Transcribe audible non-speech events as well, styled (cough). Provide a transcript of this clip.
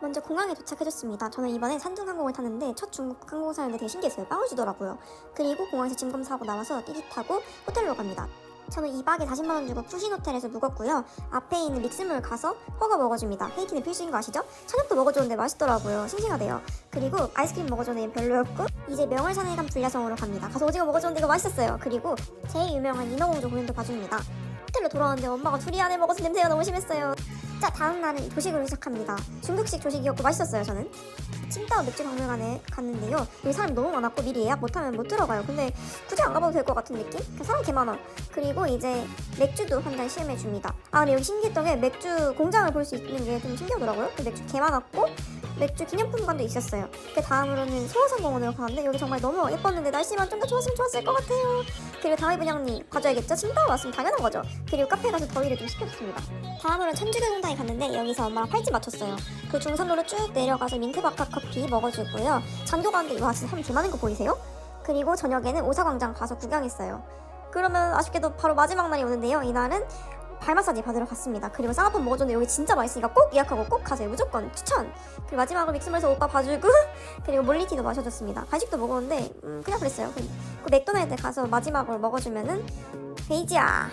먼저 공항에 도착해줬습니다. 저는 이번에 산둥항공을 탔는데 첫 중국 항공사였는데 되게 신기했어요. 빵을 주더라고요. 그리고 공항에서 짐 검사하고 나와서 띠기 타고 호텔로 갑니다. 저는 2박에 40만 원 주고 푸신 호텔에서 묵었고요. 앞에 있는 믹스물 가서 허거 먹어줍니다. 헤이티는 필수인 거 아시죠? 저녁도 먹어줬는데 맛있더라고요. 싱싱하대요. 그리고 아이스크림 먹어줬는데 별로였고 이제 명월산에 간 불야성으로 갑니다. 가서 오징어 먹어줬는데 이거 맛있었어요. 그리고 제일 유명한 인어공주 공연도 봐줍니다. 호텔로 돌아왔는데 엄마가 두리안을 먹어서 냄새가 너무 심했어요. 자 다음 날은 조식으로 시작합니다. 중국식 조식이었고 맛있었어요 저는. 칭따오 맥주 박물관에 갔는데요. 여기 사람이 너무 많았고 미리 예약 못하면 못 들어가요. 근데 굳이 안 가봐도 될 것 같은 느낌? 그냥 사람 개 많아. 그리고 이제 맥주도 한 잔 시음해 줍니다. 아 근데 여기 신기했던 게 맥주 공장을 볼 수 있는 게 좀 신기하더라고요. 그 맥주 개 많았고 맥주 기념품관도 있었어요. 그 다음으로는 소화산 공원으로 가는데 여기 정말 너무 예뻤는데 날씨만 좀 더 좋았으면 좋았을 것 같아요. 그리고 다음에 분양님 가져야겠죠? 칭따오 왔으면 당연한 거죠. 그리고 카페 가서 더위를 좀 식혀줬습니다. 다음으로 천주교 성당에 갔는데 여기서 엄마랑 팔찌 맞췄어요. 그 중산로로 쭉 내려가서 민트바카 커피 먹어주고요. 장교 가는데 와 진짜 사람 개 많은 거 보이세요? 그리고 저녁에는 오사광장 가서 구경했어요. 그러면 아쉽게도 바로 마지막 날이 오는데요. 이날은 발 마사지 받으러 갔습니다. 그리고 쌍화판 먹어줬는데 여기 진짜 맛있으니까 꼭 예약하고 꼭 가세요. 무조건 추천. 그리고 마지막으로 믹스물에서 오빠 봐주고 (laughs) 그리고 몰리티도 마셔줬습니다. 간식도 먹었는데 음, 그냥 그랬어요. 그, 그 맥도날드 가서 마지막으로 먹어주면은 베이지야